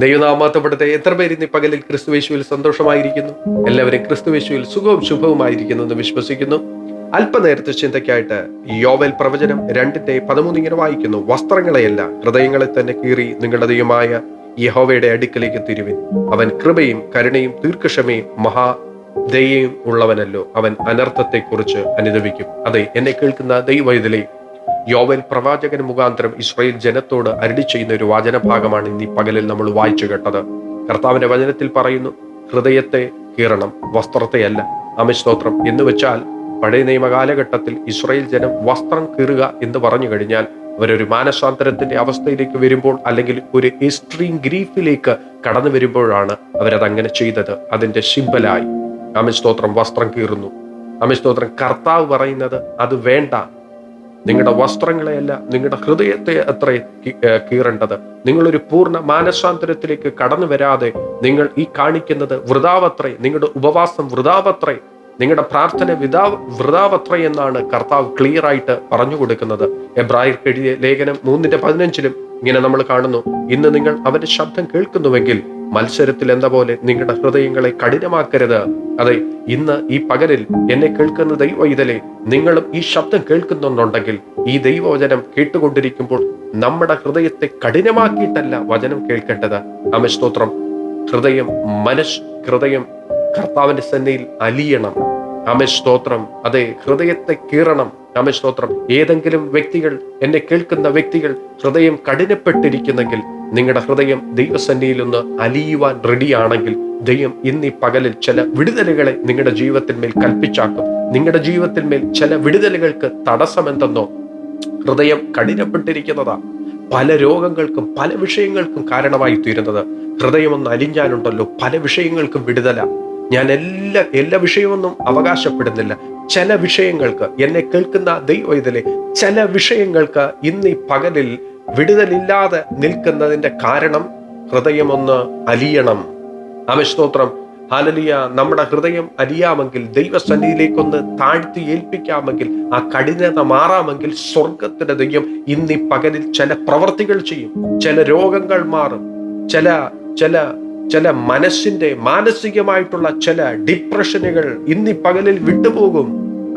ദൈവനാമാത്തപ്പെടുത്ത എത്ര പേര് ഇന്ന് പകലിൽ ക്രിസ്തുവേശുവിൽ സന്തോഷമായിരിക്കുന്നു? എല്ലാവരും ക്രിസ്തുവേശുവിൽ സുഖവും ശുഭവുമായിരിക്കുന്നു എന്ന് വിശ്വസിക്കുന്നു. അല്പനേരത്തെ ചിന്തയ്ക്കായിട്ട് യോവൽ പ്രവചനം രണ്ടിന്റെ പതിമൂന്ന് ഇങ്ങനെ വായിക്കുന്നു. വസ്ത്രങ്ങളെയല്ല ഹൃദയങ്ങളെ തന്നെ കീറി നിങ്ങളുടെ ദൈവമായ യഹോവയുടെ അടുക്കലേക്ക് തിരുവിൻ. അവൻ കൃപയും കരുണയും ദീർഘക്ഷമയും മഹാ ദയയും ഉള്ളവനല്ലോ. അവൻ അനർത്ഥത്തെക്കുറിച്ച് അനുദവിക്കും അതെ എന്നെ കേൾക്കുന്ന ദൈവത്തിലെ യോവൽ പ്രവാചകൻ മുഖാന്തരം ഇസ്രയേൽ ജനത്തോട് അരടി ചെയ്യുന്ന ഒരു വചനഭാഗമാണ് ഇന്ന് ഈ പകലിൽ നമ്മൾ വായിച്ചു കേട്ടത്. കർത്താവിന്റെ വചനത്തിൽ പറയുന്നു ഹൃദയത്തെ കീറണം വസ്ത്രത്തെയല്ല. അമിസ്തോത്രം എന്ന് വെച്ചാൽ പഴയ നിയമ കാലഘട്ടത്തിൽ ഇസ്രായേൽ ജനം വസ്ത്രം കീറുക എന്ന് പറഞ്ഞു കഴിഞ്ഞാൽ അവരൊരു മാനസാന്തരത്തിന്റെ അവസ്ഥയിലേക്ക് വരുമ്പോൾ അല്ലെങ്കിൽ ഒരു എക്സ്ട്രീം ഗ്രീഫിലേക്ക് കടന്നു വരുമ്പോഴാണ് അവരത് അങ്ങനെ ചെയ്തത്. അതിന്റെ ശിബലായി അമിസ്തോത്രം വസ്ത്രം കീറുന്നു. അമിസ്തോത്രം കർത്താവ് പറയുന്നത് അത് വേണ്ട നിങ്ങളുടെ വസ്ത്രങ്ങളെയല്ല നിങ്ങളുടെ ഹൃദയത്തെ അത്ര കീറേണ്ടത്. നിങ്ങളൊരു പൂർണ മാനസാന്തരത്തിലേക്ക് കടന്നു വരാതെ നിങ്ങൾ ഈ കാണിക്കുന്നത് വൃതാവത്രേ നിങ്ങളുടെ ഉപവാസം വൃതാവത്രേ നിങ്ങളുടെ പ്രാർത്ഥന വിതാ വൃതാവത്ര എന്നാണ് കർത്താവ് ക്ലിയർ ആയിട്ട് പറഞ്ഞു കൊടുക്കുന്നത്. എബ്രായർക്ക് എഴുതിയ ലേഖനം മൂന്നിന്റെ പതിനഞ്ചിലും ഇങ്ങനെ നമ്മൾ കാണുന്നു. ഇന്ന് നിങ്ങൾ അവന്റെ ശബ്ദം കേൾക്കുന്നുവെങ്കിൽ മത്സരത്തിൽ എന്ന പോലെ? നിങ്ങളുടെ ഹൃദയങ്ങളെ കഠിനമാക്കരുത്. അതെ ഇന്ന് ഈ പകലിൽ എന്നെ കേൾക്കുന്ന ദൈവ ഇതലെ നിങ്ങളും ഈ ശബ്ദം കേൾക്കുന്നുണ്ടെങ്കിൽ ഈ ദൈവവചനം കേട്ടുകൊണ്ടിരിക്കുമ്പോൾ നമ്മുടെ ഹൃദയത്തെ കഠിനമാക്കിയിട്ടല്ല വചനം കേൾക്കേണ്ടത്. അമസ്തോത്രം ഹൃദയം മനസ് ഹൃദയം കർത്താവിന്റെ സന്നയിൽ അലിയണം. അമേ സ്തോത്രം. അതെ ഹൃദയത്തെ കീറണം. അമേ സ്തോത്രം ഏതെങ്കിലും വ്യക്തികൾ എന്നെ കേൾക്കുന്ന വ്യക്തികൾ ഹൃദയം കഠിനപ്പെട്ടിരിക്കുന്നെങ്കിൽ നിങ്ങളുടെ ഹൃദയം ദൈവസന്നിയിൽ ഒന്ന് അലിയുവാൻ റെഡിയാണെങ്കിൽ ദൈവം ഇന്ന് ഈ പകലിൽ ചില വിടുതലുകളെ നിങ്ങളുടെ ജീവിതത്തിന്മേൽ കൽപ്പിച്ചാക്കും. നിങ്ങളുടെ ജീവിതത്തിന്മേൽ ചില വിടുതലുകൾക്ക് തടസ്സമെന്തെന്നോ ഹൃദയം കഠിനപ്പെട്ടിരിക്കുന്നതാ. പല രോഗങ്ങൾക്കും പല വിഷയങ്ങൾക്കും കാരണമായി തീരുന്നത്. ഹൃദയം ഒന്ന് അലിഞ്ഞാലുണ്ടല്ലോ പല വിഷയങ്ങൾക്കും വിടുതല. ഞാൻ എല്ലാ എല്ലാ വിഷയമൊന്നും അവകാശപ്പെടുന്നില്ല. ചില വിഷയങ്ങൾക്ക് എന്നെ കേൾക്കുന്ന ദൈവം ഇതിലെ ചില വിഷയങ്ങൾക്ക് ഇന്ന് ഈ പകലിൽ വിടുതലില്ലാതെ നിൽക്കുന്നതിന്റെ കാരണം ഹൃദയമൊന്ന് അലിയണം. അമിശ്തോത്രം ഹാലലിയ നമ്മുടെ ഹൃദയം അലിയാമെങ്കിൽ ദൈവസന്നിധിയിലേക്കൊന്ന് താഴ്ത്തി ഏൽപ്പിക്കാമെങ്കിൽ ആ കഠിനത മാറാമെങ്കിൽ സ്വർഗത്തിന്റെ ദൈവം ഇന്ന് പകലിൽ ചില പ്രവർത്തികൾ ചെയ്യും. ചില രോഗങ്ങൾ മാറും. ചില ചില ചില മനസ്സിന്റെ മാനസികമായിട്ടുള്ള ചില ഡിപ്രഷനുകൾ ഇന്ന് പകലിൽ വിട്ടുപോകും.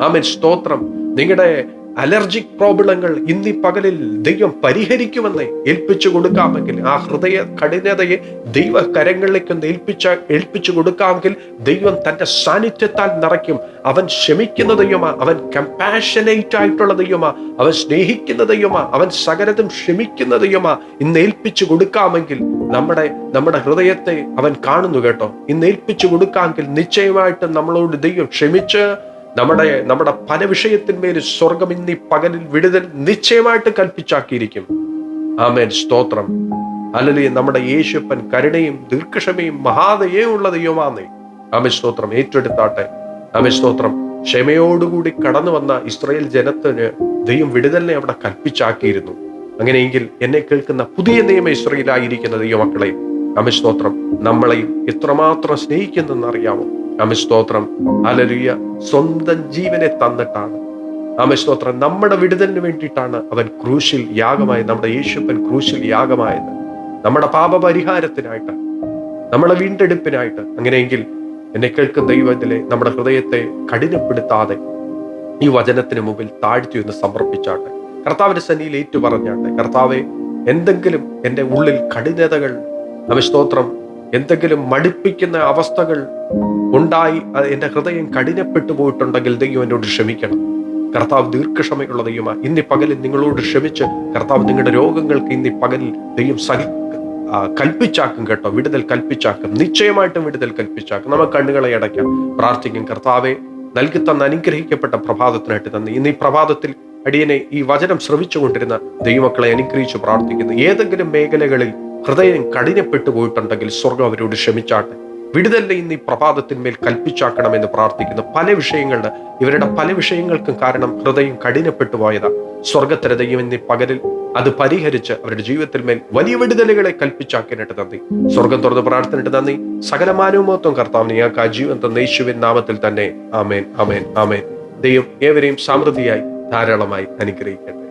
ആമൻ. സ്തോത്രം. നിങ്ങളുടെ അലർജിക് പ്രോബ്ലങ്ങൾ ഇന്ന് പകലിൽ ദൈവം പരിഹരിക്കുമെന്ന് ഏൽപ്പിച്ചു കൊടുക്കാമെങ്കിൽ ആ ഹൃദയ കഠിനതയെ ദൈവ കരങ്ങളിലേക്ക് ഒന്ന് ഏൽപ്പിച്ച ഏൽപ്പിച്ചു കൊടുക്കാമെങ്കിൽ ദൈവം തന്റെ സാന്നിധ്യത്താൽ നിറയ്ക്കും. അവൻ ക്ഷമിക്കുന്ന ദൈവമാ അവൻ കമ്പാഷനേറ്റ് ആയിട്ടുള്ള ദൈവമാ അവൻ സ്നേഹിക്കുന്ന ദൈവമാ അവൻ സകലതും ക്ഷമിക്കുന്ന ദൈവമാ. ഇന്ന് ഏൽപ്പിച്ചു കൊടുക്കാമെങ്കിൽ നമ്മുടെ നമ്മുടെ ഹൃദയത്തെ അവൻ കാണുന്നു കേട്ടോ. ഇന്ന് ഏൽപ്പിച്ചു കൊടുക്കാമെങ്കിൽ നിശ്ചയമായിട്ട് നമ്മളോട് ദൈവം ക്ഷമിച്ച് നമ്മുടെ നമ്മുടെ പല വിഷയത്തിന്മേൽ സ്വർഗം ഇന്നി പകലിൽ വിടുതൽ നിശ്ചയമായിട്ട് കൽപ്പിച്ചാക്കിയിരിക്കും. ആമേൻ. സ്തോത്രം. അല്ലെങ്കിൽ നമ്മുടെ യേശുപ്പൻ കരുണയും ദീർഘക്ഷമയും മഹാദയേ ഉള്ള ദൈവമാന്നേ. ആമേ സ്തോത്രം. ഏറ്റെടുത്താട്ടെ. ആമേ സ്തോത്രം. ക്ഷമയോടുകൂടി കടന്നു വന്ന ഇസ്രയേൽ ജനത്തിന് ദൈവം വിടുതലിനെ അവിടെ കൽപ്പിച്ചാക്കിയിരുന്നു. അങ്ങനെയെങ്കിൽ എന്നെ കേൾക്കുന്ന പുതിയ നിയമ ഇസ്രയേലായിരിക്കുന്ന ദൈവമക്കളെ ആമേ സ്തോത്രം. നമ്മളെയും എത്രമാത്രം സ്നേഹിക്കുന്നതെന്ന് അറിയാമോ? അമിസ്തോത്രം അലരിയ സ്വന്തം ജീവനെ തന്നിട്ടാണ്. അമിസ്തോത്രം നമ്മുടെ വിടുതലിന് വേണ്ടിയിട്ടാണ് അവൻ ക്രൂശിൽ യാഗമായത് നമ്മുടെ യേശുപ്പൻ ക്രൂശിൽ യാഗമായത്. നമ്മുടെ പാപപരിഹാരത്തിനായിട്ട് നമ്മളെ വീണ്ടെടുപ്പിനായിട്ട്. അങ്ങനെയെങ്കിൽ എന്നെ കേൾക്കുന്ന ദൈവത്തിലെ നമ്മുടെ ഹൃദയത്തെ കഠിനപ്പെടുത്താതെ ഈ വചനത്തിന് മുമ്പിൽ താഴ്ത്തി ഒന്ന് സമർപ്പിച്ചാട്ടെ. കർത്താവിന്റെ സന്നിയിൽ ഏറ്റു പറഞ്ഞാട്ടെ കർത്താവെ എന്തെങ്കിലും എന്റെ ഉള്ളിൽ കഠിനതകൾ അവിസ്തോത്രം എന്തെങ്കിലും മടുപ്പിക്കുന്ന അവസ്ഥകൾ ഉണ്ടായി എന്റെ ഹൃദയം കഠിനപ്പെട്ടു പോയിട്ടുണ്ടെങ്കിൽ ദൈവം എന്നോട് ക്ഷമിക്കണം. കർത്താവ് ദീർഘക്ഷമയുള്ള ദൈവമാണ്. ഇന്ന് പകലിൽ നിങ്ങളോട് ക്ഷമിച്ച് കർത്താവ് നിങ്ങളുടെ രോഗങ്ങൾക്ക് ഇന്ന് പകലിൽ ദൈവം സഹി കൽപ്പിച്ചാക്കും കേട്ടോ. വിടുതൽ കൽപ്പിച്ചാക്കും. നിശ്ചയമായിട്ടും വിടുതൽ കൽപ്പിച്ചാക്കും. നമുക്ക് കണ്ണുകളെ അടയ്ക്കാം. പ്രാർത്ഥിക്കും. കർത്താവെ നൽകി തന്ന അനുഗ്രഹിക്കപ്പെട്ട പ്രഭാതത്തിനായിട്ട് തന്നെ ഇന്ന് ഈ പ്രഭാതത്തിൽ അടിയനെ ഈ വചനം ശ്രമിച്ചുകൊണ്ടിരുന്ന ദൈവമക്കളെ അനുഗ്രഹിച്ച് പ്രാർത്ഥിക്കുന്നു. ഏതെങ്കിലും മേഖലകളിൽ ഹൃദയം കഠിനപ്പെട്ടു പോയിട്ടുണ്ടെങ്കിൽ സ്വർഗം അവരോട് ക്ഷമിച്ചാട്ടെ. വിടുതലിനെ ഇന്ന് ഈ പ്രഭാതത്തിന്മേൽ കൽപ്പിച്ചാക്കണമെന്ന് പ്രാർത്ഥിക്കുന്നു. പല വിഷയങ്ങളുടെ ഇവരുടെ പല വിഷയങ്ങൾക്കും കാരണം ഹൃദയം കഠിനപ്പെട്ടു പോയതാ. സ്വർഗത്തിലെ ദൈവം ഇന്ന് പകലിൽ അത് പരിഹരിച്ച് അവരുടെ ജീവിതത്തിൽ വലിയ വിടുതലുകളെ കൽപ്പിച്ചാക്കാനായിട്ട് നന്ദി. സ്വർഗം തുറന്ന് പ്രാർത്ഥനയിട്ട് നന്ദി. സകല മാനവമത്വം കർത്താവ് ഞങ്ങൾക്ക് ആ ജീവൻ തന്ന യേശുവിൻ നാമത്തിൽ തന്നെ. ആമേൻ ആമേൻ ആമേൻ. ദൈവം ഏവരെയും സമൃദ്ധിയായി ധാരാളമായി അനുഗ്രഹിക്കട്ടെ.